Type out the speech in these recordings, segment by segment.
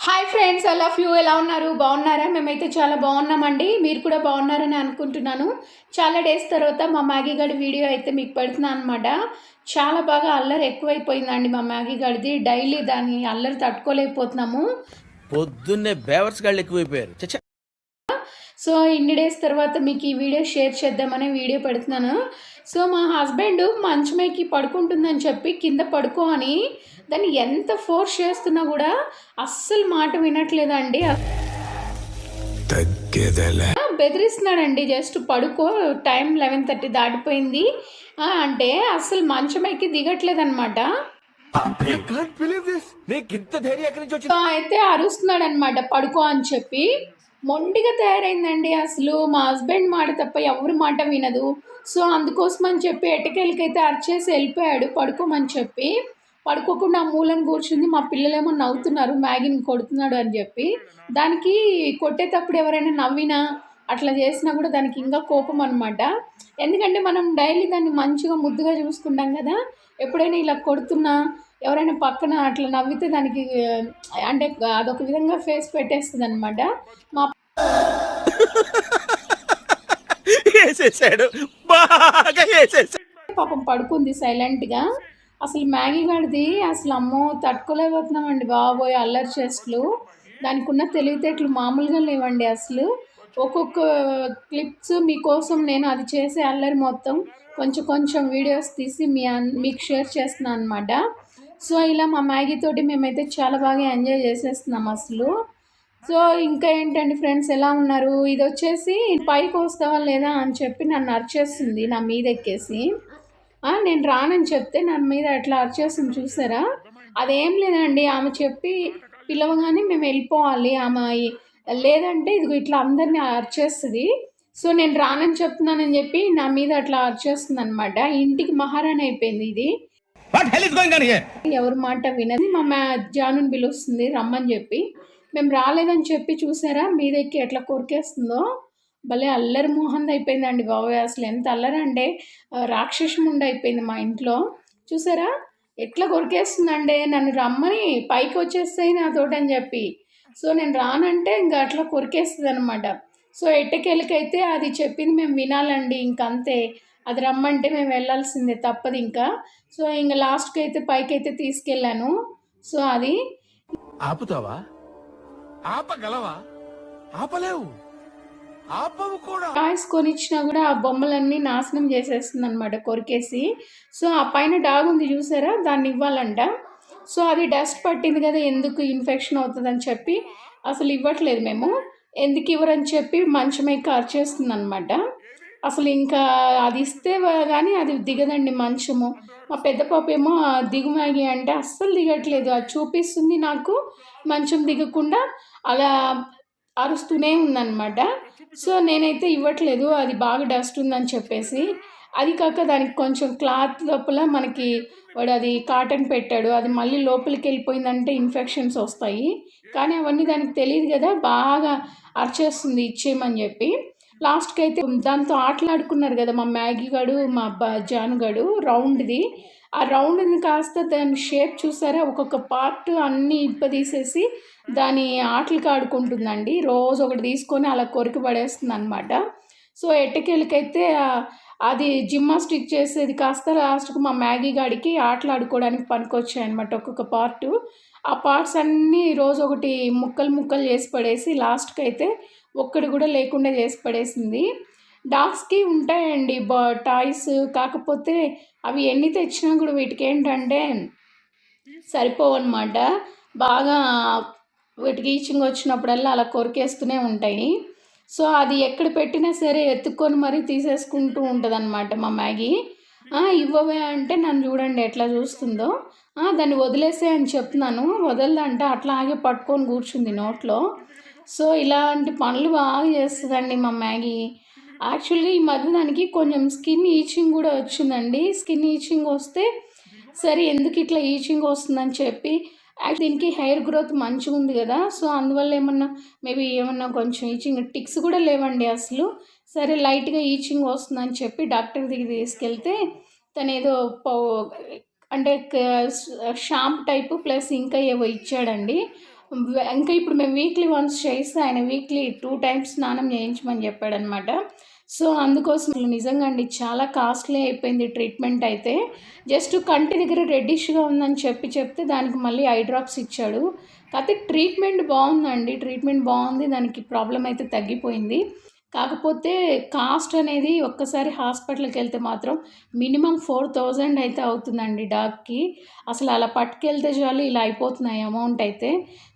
Hi friends అలా few ఎలా ఉన్నారు? బాగున్నారా? మేమైతే చాలా బాగున్నామండి. మీరు కూడా బాగున్నారని అనుకుంటున్నాను. చాలా డేస్ తర్వాత మా మ్యాగీ గడి వీడియో అయితే మీకు పెడుతున్నాను అనమాట చాలా బాగా అల్లరి ఎక్కువైపోయిందండి మా మ్యాగీ గడిది. డైలీ దాన్ని అల్లరి తట్టుకోలేకపోతున్నాము. పొద్దున్నే బేవర్స్ గాళ్ళు ఎక్కువైపోయారు. చచ్చ! సో ఇన్ని డేస్ తర్వాత మీకు ఈ వీడియో షేర్ చేద్దామని వీడియో పెడుతున్నాను. సో మా హస్బెండ్ మంచమేకి పడుకుంటుందని చెప్పి కింద పడుకో అని దాన్ని ఎంత ఫోర్స్ చేస్తున్నా కూడా అస్సలు మాట వినట్లేదండి. బెదిరిస్తున్నాడండి. జస్ట్ పడుకో టైం లెవెన్ థర్టీ దాటిపోయింది. అంటే అస్సలు మంచం ఎక్కి దిగట్లేదన్నమాట. నీకు ఇంత ధైర్యం ఎక్కడి నుంచి సో అయితే అరుస్తున్నాడు అనమాట పడుకో అని చెప్పి. మొండిగా తయారైందండి అసలు. మా హస్బెండ్ మాట తప్ప ఎవరి మాట వినదు. సో అందుకోసం అని చెప్పి ఎటకెళ్ళకైతే అరిచేసి వెళ్ళిపోయాడు. పడుకోమని చెప్పి. పడుకోకుండా ఆ కూర్చుంది. మా పిల్లలేమో నవ్వుతున్నారు. మ్యాగీని కొడుతున్నాడు అని చెప్పి. దానికి కొట్టేటప్పుడు ఎవరైనా నవ్వినా? అట్లా చేసినా కూడా దానికి ఇంకా కోపం అనమాట ఎందుకంటే మనం డైలీ దాన్ని మంచిగా ముద్దుగా చూసుకుంటాం కదా. ఎప్పుడైనా ఇలా కొడుతున్నా ఎవరైనా పక్కన అట్లా నవ్వితే దానికి అంటే అదొక విధంగా ఫేస్ పెట్టేస్తుంది అనమాట మా పాపం పడుకుంది సైలెంట్గా అసలు మ్యాగీ గడిది అసలు అమ్మో తట్టుకోలేకపోతున్నామండి బాబోయ్ అల్లరి చేష్టలు దానికి ఉన్న తెలివితేటలు మామూలుగా లేవండి అసలు. ఒక్కొక్క క్లిప్స్ మీకోసం నేను అది చేసే అల్లరి మొత్తం కొంచెం కొంచెం వీడియోస్ తీసి మీ మీకు షేర్ చేస్తున్నాను అనమాట సో ఇలా మా మ్యాగీ తోటి మేమైతే చాలా బాగా ఎంజాయ్ చేసేస్తున్నాం అసలు. సో ఇంకా ఏంటండి ఫ్రెండ్స్ ఎలా ఉన్నారు? ఇది వచ్చేసి పైకి వస్తావా లేదా అని చెప్పి నన్ను అరిచేస్తుంది నా మీద ఎక్కేసి. నేను రానని చెప్తే నా మీద అట్లా అరిచేస్తుంది చూసారా? అదేం లేదండి ఆమె చెప్పి పిలవగానే మేము వెళ్ళిపోవాలి ఆమె లేదంటే ఇదిగో ఇట్లా అందరినీ అరిచేస్తుంది సో నేను రానని చెప్తున్నానని చెప్పి నా మీద అట్లా అరిచేస్తుంది అనమాట ఇంటికి మహారాణి అయిపోయింది ఇది. ఎవరి మాట వినది. మా జానుని పిలుస్తుంది రమ్మని చెప్పి. మేము రాలేదని చెప్పి చూసారా? మీదెక్కి ఎట్లా కొరికేస్తుందో. భలే అల్లరి మోహంది అయిపోయిందండి బాబాయ్. అసలు ఎంత అల్లరి అంటే రాక్షసముండ అయిపోయింది మా ఇంట్లో. చూసారా? ఎట్లా కొరికేస్తుందంటే నన్ను రమ్మని పైకి వచ్చేస్తాయి నాతోటి అని చెప్పి. సో నేను రానంటే ఇంకా అట్లా కొరికేస్తుంది అనమాట సో ఎట్టకెళ్ళకైతే అది చెప్పింది మేము వినాలండి ఇంకంతే. అది రమ్మంటే మేము వెళ్ళాల్సిందే తప్పదు ఇంకా. సో ఇంకా లాస్ట్కి అయితే పైకి అయితే తీసుకెళ్ళాను. సో అది ఆపుతావా? ఆపగలవా? ఆపలేవు. ఆపవు కూడా. టాయ్స్ కొనిచ్చినా కూడా ఆ బొమ్మలన్నీ నాశనం చేసేస్తుంది అనమాట కొరికేసి. సో ఆ పైన డాగ్ ఉంది చూసారా? దాన్ని ఇవ్వాలంట. సో అది డస్ట్ పట్టింది కదా ఎందుకు ఇన్ఫెక్షన్ అవుతుందని చెప్పి అసలు ఇవ్వట్లేదు మేము. ఎందుకు ఇవ్వరని చెప్పి మంచమే ఖర్చేస్తుంది అనమాట అసలు ఇంకా అది ఇస్తే కానీ అది దిగదండి మంచము. మా పెద్ద పాప ఏమో దిగుమాగి దిగు అంటే అస్సలు దిగట్లేదు. అది చూపిస్తుంది నాకు మంచం దిగకుండా అలా అరుస్తూనే ఉందన్నమాట. సో నేనైతే ఇవ్వట్లేదు అది బాగా డస్ట్ ఉందని చెప్పేసి. అది కాక దానికి కొంచెం క్లాత్ లోపల మనకి వాడు అది కాటన్ పెట్టాడు. అది మళ్ళీ లోపలికి వెళ్ళిపోయిందంటే ఇన్ఫెక్షన్స్ వస్తాయి. కానీ అవన్నీ దానికి తెలియదు కదా బాగా అరిచేస్తుంది ఇచ్చేయమని చెప్పి. లాస్ట్కి అయితే దాంతో ఆటలాడుకున్నారు కదా మా మ్యాగీ గడు మా బ జాను గడు రౌండ్ది. ఆ రౌండ్ని కాస్త దాని షేప్ చూసారా? ఒక్కొక్క పార్ట్ అన్నీ ఇప్పదీసేసి దాని ఆటలకు ఆడుకుంటుందండి. రోజు ఒకటి తీసుకొని అలా కొరికి పడేస్తుంది అనమాట సో ఎట్టకేళ్ళకైతే అది జిమ్నాస్టిక్ చేసేది కాస్త లాస్ట్కి మా మ్యాగీ గాడికి ఆటలాడుకోవడానికి పనికొచ్చాయి అనమాట ఒక్కొక్క పార్ట్. ఆ పార్ట్స్ అన్నీ రోజు ఒకటి ముక్కలు ముక్కలు చేసి పడేసి లాస్ట్కి అయితే ఒక్కడు కూడా లేకుండా చేసి పడేసింది. డాగ్స్కి ఉంటాయండి బా టాయ్స్ కాకపోతే అవి ఎన్ని తెచ్చినా కూడా వీటికి ఏంటంటే సరిపోవన్నమాట. బాగా వీటికి ఈచింగ్ వచ్చినప్పుడల్లా అలా కొరికేస్తూనే ఉంటాయి. సో అది ఎక్కడ పెట్టినా సరే ఎత్తుక్కొని మరీ తీసేసుకుంటూ ఉంటుందన్నమాట మా మ్యాగీ. ఇవ్వవే అంటే నన్ను చూడండి ఎట్లా చూస్తుందో. దాన్ని వదిలేసే అని చెప్తున్నాను. వదలదంటే అట్లాగే పట్టుకొని కూర్చుంది నోట్లో. సో ఇలాంటి పనులు బాగా చేస్తుందండి మా మ్యాగీ. యాక్చువల్గా ఈ మధ్య దానికి కొంచెం స్కిన్ ఈచింగ్ కూడా వచ్చిందండి. స్కిన్ ఈచింగ్ వస్తే సరే ఎందుకు ఇట్లా ఈచింగ్ వస్తుందని చెప్పి యాక్చువల్ దీనికి హెయిర్ గ్రోత్ మంచిగా ఉంది కదా. సో అందువల్ల ఏమన్నా మేబీ ఏమన్నా కొంచెం ఈచింగ్ టిక్స్ కూడా లేవండి అసలు. సరే లైట్గా ఈచింగ్ వస్తుందని చెప్పి డాక్టర్ దగ్గర తీసుకెళ్తే తను ఏదో పౌ అంటే షాంప్ టైపు ప్లస్ ఇంకా ఏవో ఇచ్చాడండి. ఇంకా ఇప్పుడు మేము వీక్లీ వన్స్ చేస్తే ఆయన వీక్లీ టూ టైమ్స్ స్నానం చేయించమని చెప్పాడనమాట. సో అందుకోసం నిజంగా అండి చాలా కాస్ట్లీ అయిపోయింది ట్రీట్మెంట్ అయితే. జస్ట్ కంటి దగ్గర రెడ్డిష్గా ఉందని చెప్పి చెప్తే దానికి మళ్ళీ ఐ డ్రాప్స్ ఇచ్చాడు. కాకపోతే ట్రీట్మెంట్ బాగుందండి ట్రీట్మెంట్ బాగుంది దానికి ప్రాబ్లం అయితే తగ్గిపోయింది. కాకపోతే కాస్ట్ అనేది ఒక్కసారి హాస్పిటల్కి వెళ్తే మాత్రం మినిమం ఫోర్ థౌజండ్ అయితే అవుతుందండి డాగ్కి అసలు అలా పట్టుకెళ్తే చాలు ఇలా అయిపోతున్నాయి అమౌంట్ అయితే.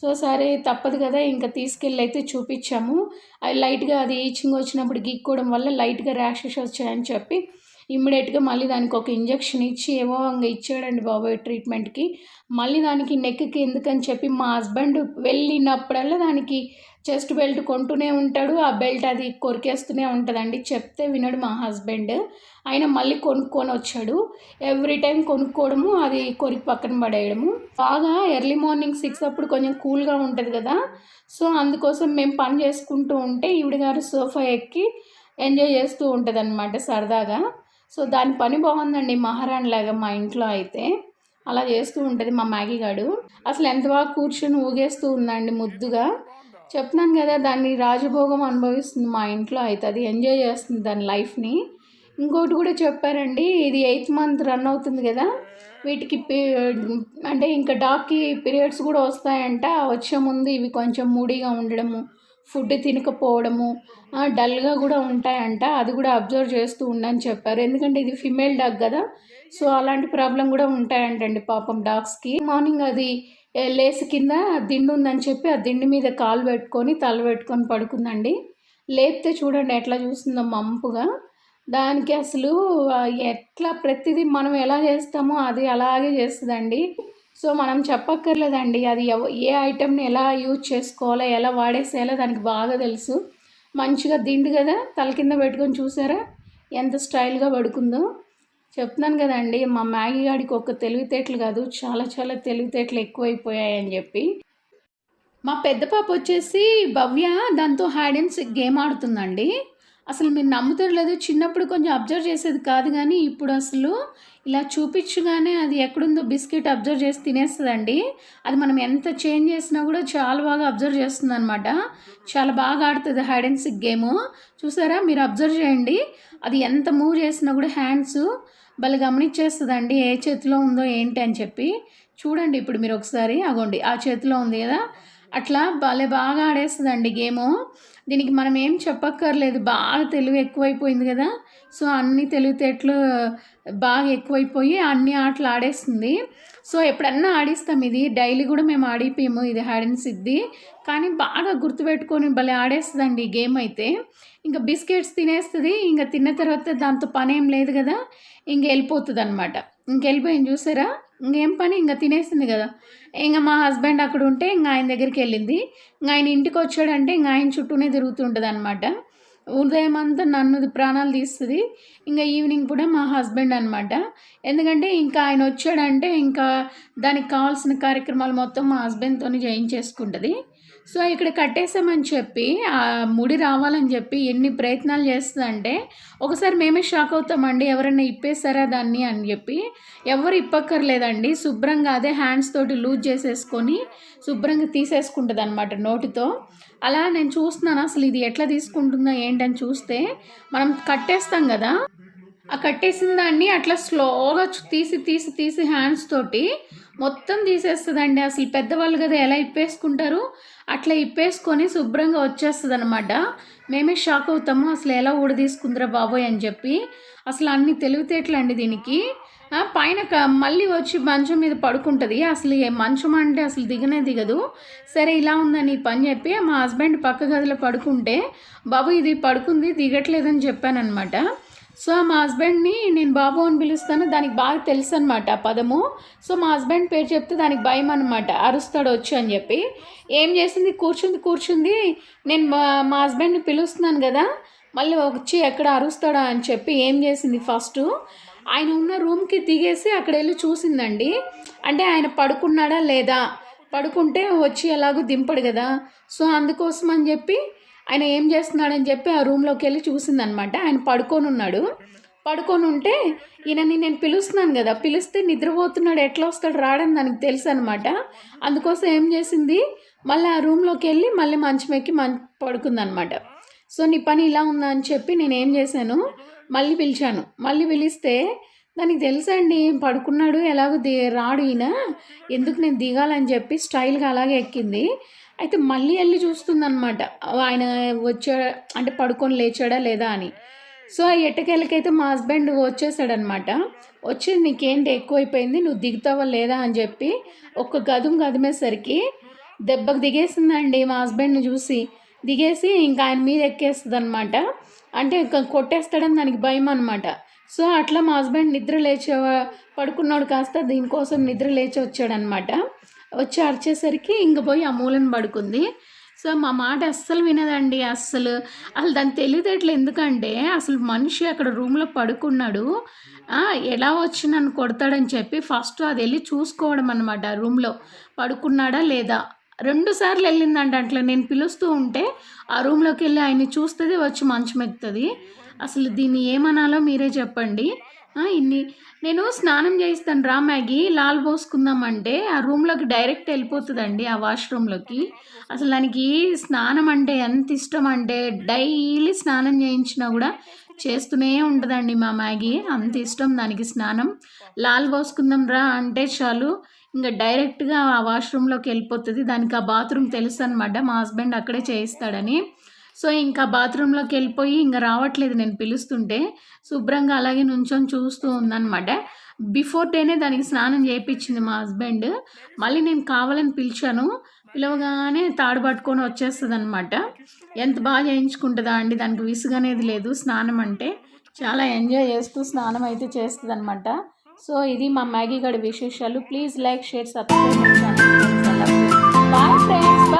సో సరే తప్పదు కదా ఇంకా తీసుకెళ్ళి అయితే చూపించాము. అది లైట్గా అది ఈచింగ్ వచ్చినప్పుడు గీక్కోవడం వల్ల లైట్గా ర్యాషెస్ వచ్చాయని చెప్పి ఇమ్మీడియట్గా మళ్ళీ దానికి ఒక ఇంజెక్షన్ ఇచ్చి ఏమో ఇంకా ఇచ్చాడండి బాబాయ్ ట్రీట్మెంట్కి. మళ్ళీ దానికి నెక్కి ఎందుకని చెప్పి మా హస్బెండ్ వెళ్ళినప్పుడల్లా దానికి చెస్ట్ బెల్ట్ కొంటూనే ఉంటాడు. ఆ బెల్ట్ అది కొరికేస్తూనే ఉంటుందండి. చెప్తే వినడు మా హస్బెండ్. ఆయన మళ్ళీ కొనుక్కొని వచ్చాడు. ఎవ్రీ టైం కొనుక్కోవడము అది కొరికి పక్కన పడేయడము. బాగా ఎర్లీ మార్నింగ్ సిక్స్ అప్పుడు కొంచెం కూల్గా ఉంటుంది కదా. సో అందుకోసం మేము పని చేసుకుంటూ ఉంటే ఈవిడ గారు సోఫా ఎక్కి ఎంజాయ్ చేస్తూ ఉంటుంది అనమాట సరదాగా. సో దాని పని బాగుందండి మహారాణి లాగా మా ఇంట్లో అయితే. అలా చేస్తూ ఉంటుంది మా మ్యాగీ గాడు. అసలు ఎంత బాగా కూర్చొని ఊగేస్తూ ఉందండి ముద్దుగా. చెప్తున్నాను కదా దాన్ని రాజభోగం అనుభవిస్తుంది మా ఇంట్లో అయితే అది ఎంజాయ్ చేస్తుంది దాని లైఫ్ని ఇంకోటి కూడా చెప్పారండి ఇది ఎయిత్ మంత్ రన్ అవుతుంది కదా వీటికి పీ- అంటే ఇంకా డాగ్కి పీరియడ్స్ కూడా వస్తాయంట వచ్చే ముందు ఇవి కొంచెం మూడీగా ఉండడము ఫుడ్ తినకపోవడము డల్గా కూడా ఉంటాయంట అది కూడా అబ్జర్వ్ చేస్తూ ఉండని చెప్పారు. ఎందుకంటే ఇది ఫిమేల్ డాగ్ కదా సో అలాంటి ప్రాబ్లం కూడా ఉంటాయంటండి పాపం డాగ్స్కి మార్నింగ్ అది లేసు కింద దిండు ఉందని చెప్పి ఆ దిండు మీద కాలు పెట్టుకొని తల పెట్టుకొని పడుకుందండి. లేపితే చూడండి ఎట్లా చూస్తుందో మంపుగా. దానికి అసలు ఎట్లా ప్రతిదీ మనం ఎలా చేస్తామో అది అలాగే చేస్తుందండి. సో మనం చెప్పక్కర్లేదండి. అది ఎవ- ఏ ఐటెంని ఎలా యూజ్ చేసుకోవాలో ఎలా వాడేసేయాలో దానికి బాగా తెలుసు. మంచిగా దిండు కదా తల కింద పెట్టుకొని చూసారా? ఎంత స్టైల్గా పడుకుందో. చెప్తున్నాను కదండి మా మ్యాగీ గాడికి ఒక తెలివితేటలు కాదు చాలా చాలా తెలివితేటలు ఎక్కువైపోయాయని చెప్పి. మా పెద్ద పాప వచ్చేసి భవ్య దాంతో హైడ్ అండ్ గేమ్ ఆడుతుందండి. అసలు మీరు నమ్ముతారు లేదు చిన్నప్పుడు కొంచెం అబ్జర్వ్ చేసేది కాదు కానీ ఇప్పుడు అసలు ఇలా చూపించగానే అది ఎక్కడుందో బిస్కెట్ అబ్జర్వ్ చేసి తినేస్తుందండి. అది మనం ఎంత చేంజ్ చేసినా కూడా చాలా బాగా అబ్జర్వ్ చేస్తుంది అనమాట చాలా బాగా ఆడుతుంది హైడ్ అండ్ సిక్ గేమ్ చూసారా? మీరు అబ్జర్వ్ చేయండి. అది ఎంత మూవ్ చేసినా కూడా హ్యాండ్స్ భలే గమనించేస్తుందండి ఏ చేతిలో ఉందో ఏంటి అని చెప్పి. చూడండి ఇప్పుడు మీరు ఒకసారి అగోండి. ఆ చేతిలో ఉంది కదా? అట్లా భలే బాగా ఆడేస్తుందండి గేము దీనికి మనం ఏం చెప్పక్కర్లేదు. బాగా తెలివి ఎక్కువైపోయింది కదా. సో అన్ని తెలివితేటలు బాగా ఎక్కువైపోయి అన్ని ఆటలు ఆడేస్తుంది. సో ఎప్పుడన్నా ఆడిస్తాం ఇది. డైలీ కూడా మేము ఆడిపోయాము. ఇది హ్యాడెన్ అండ్ కానీ బాగా గుర్తుపెట్టుకొని భలే ఆడేస్తుందండి ఈ గేమ్ అయితే. ఇంకా బిస్కెట్స్ తినేస్తుంది. ఇంకా తిన్న తర్వాత దాంతో పని ఏం లేదు కదా. ఇంక వెళ్ళిపోతుంది అనమాట ఇంకెళ్ళిపోయింది చూసారా? ఇంకేం పని? ఇంకా తినేసింది కదా. ఇంకా మా హస్బెండ్ అక్కడ ఉంటే ఇంకా ఆయన దగ్గరికి వెళ్ళింది. ఇంకా ఆయన ఇంటికి వచ్చాడంటే ఇంకా ఆయన చుట్టూనే తిరుగుతుంటుంది అనమాట ఉదయం అంతా నన్ను ప్రాణాలు తీస్తుంది. ఇంకా ఈవినింగ్ కూడా మా హస్బెండ్ అనమాట ఎందుకంటే ఇంకా ఆయన వచ్చాడంటే ఇంకా దానికి కావాల్సిన కార్యక్రమాలు మొత్తం మా హస్బెండ్తో చేయించేసుకుంటుంది. సో ఇక్కడ కట్టేసామని చెప్పి ఆ ముడి రావాలని చెప్పి ఎన్ని ప్రయత్నాలు చేస్తుందంటే ఒకసారి మేమే షాక్ అవుతామండి ఎవరైనా ఇప్పేసారా దాన్ని అని చెప్పి. ఎవరు ఇప్పక్కర్లేదండి శుభ్రంగా అదే హ్యాండ్స్ తోటి లూజ్ చేసేసుకొని శుభ్రంగా తీసేసుకుంటుంది అనమాట నోటితో. అలా నేను చూస్తున్నాను అసలు ఇది ఎట్లా తీసుకుంటుందో ఏంటని చూస్తే మనం కట్టేస్తాం కదా ఆ కట్టేసిన దాన్ని అట్లా స్లోగా తీసి తీసి తీసి హ్యాండ్స్ తోటి మొత్తం తీసేస్తుందండి. అసలు పెద్దవాళ్ళు కదా ఎలా ఇప్పేసుకుంటారు? అట్లా ఇప్పేసుకొని శుభ్రంగా వచ్చేస్తుంది అనమాట మేమే షాక్ అవుతాము అసలు ఎలా ఊడదీసుకుందిరా బాబోయ్ అని చెప్పి. అసలు అన్ని తెలివితేటలండి దీనికి. పైన మళ్ళీ వచ్చి మంచం మీద పడుకుంటుంది. అసలు ఏ మంచం అంటే అసలు దిగనే దిగదు. సరే ఇలా ఉందని పని చెప్పి మా హస్బెండ్ పక్క గదిలో పడుకుంటే బాబు ఇది పడుకుంది దిగట్లేదని చెప్పానమాట సో మా హస్బెండ్ని నేను బాబు అని పిలుస్తాను. దానికి బాగా తెలుసు అనమాట ఆ పదము. సో మా హస్బెండ్ పేరు చెప్తే దానికి భయం అనమాట అరుస్తాడు వచ్చి అని చెప్పి. ఏం చేసింది? కూర్చుంది కూర్చుంది. నేను మా మా హస్బెండ్ని పిలుస్తున్నాను కదా. మళ్ళీ వచ్చి ఎక్కడ అరుస్తాడా అని చెప్పి ఏం చేసింది ఫస్ట్? ఆయన ఉన్న రూమ్కి దిగేసి అక్కడ వెళ్ళి చూసిందండి. అంటే ఆయన పడుకున్నాడా లేదా? పడుకుంటే వచ్చి ఎలాగో దింపడు కదా. సో అందుకోసం అని చెప్పి ఆయన ఏం చేస్తున్నాడని చెప్పి ఆ రూమ్లోకి వెళ్ళి చూసిందనమాట. ఆయన పడుకొని ఉన్నాడు పడుకొని ఉంటే ఈయనని నేను పిలుస్తున్నాను కదా. పిలిస్తే నిద్రపోతున్నాడు. ఎట్లా వస్తాడు రాడని దానికి తెలుసు అనమాట అందుకోసం ఏం చేసింది? మళ్ళీ ఆ రూమ్లోకి వెళ్ళి మళ్ళీ మంచం ఎక్కి మం పడుకుందనమాట. సో నీ పని ఇలా ఉందా అని చెప్పి నేను ఏం చేశాను? మళ్ళీ పిలిచాను. మళ్ళీ పిలిస్తే దానికి తెలుసండి పడుకున్నాడు? ఎలాగో ది రాడు ఈయన. ఎందుకు నేను దిగాలని చెప్పి స్టైల్గా అలాగే ఎక్కింది. అయితే మళ్ళీ వెళ్ళి చూస్తుందన్నమాట. ఆయన వచ్చా అంటే పడుకొని లేచాడా లేదా అని. సో ఆ ఎట్టకేళ్ళకైతే మా హస్బెండ్ వచ్చేసాడనమాట వచ్చి నీకేంటి ఎక్కువైపోయింది? నువ్వు దిగుతావా లేదా? అని చెప్పి ఒక్క గదుం గదిమేసరికి దెబ్బకు దిగేసిందండి మా హస్బెండ్ని చూసి. దిగేసి ఇంకా ఆయన మీద ఎక్కేస్తుంది అనమాట అంటే ఇంకా కొట్టేస్తాడని దానికి భయం అనమాట సో అట్లా మా హస్బెండ్ నిద్ర లేచే పడుకున్నాడు కాస్త దీనికోసం నిద్ర లేచి వచ్చాడనమాట. వచ్చి అరిచేసరికి ఇంక పోయి ఆ మూలను పడుకుంది. సో మా మాట అస్సలు వినదండి అస్సలు. అసలు దాని తెలియదట్లు ఎందుకంటే అసలు మనిషి అక్కడ రూమ్లో పడుకున్నాడు. ఎలా వచ్చి నన్ను కొడతాడని చెప్పి ఫస్ట్ అది వెళ్ళి చూసుకోవడం అనమాట రూమ్లో. పడుకున్నాడా లేదా? రెండు సార్లు వెళ్ళిందంట అట్లా. నేను పిలుస్తూ ఉంటే ఆ రూమ్లోకి వెళ్ళి ఆయన్ని చూస్తుంది వచ్చి మంచం ఎక్కుతుంది అసలు దీన్ని ఏమనాలో మీరే చెప్పండి. ఇన్ని. నేను స్నానం చేయిస్తాను రా మ్యాగీ. లాల్ పోసుకుందామంటే ఆ రూమ్లోకి డైరెక్ట్ వెళ్ళిపోతుందండి ఆ వాష్రూమ్లోకి. అసలు దానికి స్నానం అంటే ఎంత ఇష్టం అంటే డైలీ స్నానం చేయించినా కూడా చేస్తూనే ఉంటుందండి మా మ్యాగీ. అంత ఇష్టం దానికి స్నానం. లాల్ పోసుకుందాం రా అంటే చాలు. ఇంకా డైరెక్ట్గా ఆ వాష్రూమ్లోకి వెళ్ళిపోతుంది. దానికి ఆ బాత్రూమ్ తెలుసు అనమాట మా హస్బెండ్ అక్కడే చేయిస్తాడని. సో ఇంకా బాత్రూంలోకి వెళ్ళిపోయి ఇంకా రావట్లేదు నేను పిలుస్తుంటే. శుభ్రంగా అలాగే నుంచొని చూస్తూ ఉందన్నమాట. బిఫోర్ డేనే దానికి స్నానం చేయించింది మా హస్బెండ్. మళ్ళీ నేను కావాలని పిలిచాను. పిలవగానే తాడు పట్టుకొని వచ్చేస్తుంది అనమాట ఎంత బాగా చేయించుకుంటుందా అండి? దానికి విసుగనేది లేదు. స్నానం అంటే చాలా ఎంజాయ్ చేస్తూ స్నానం అయితే చేస్తుంది అనమాట సో ఇది మా మ్యాగీ గడి విశేషాలు. Please like share subscribe bye friends bye